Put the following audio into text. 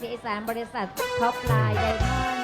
สีอีสานบริษัทท็อปไลน์ไดมอน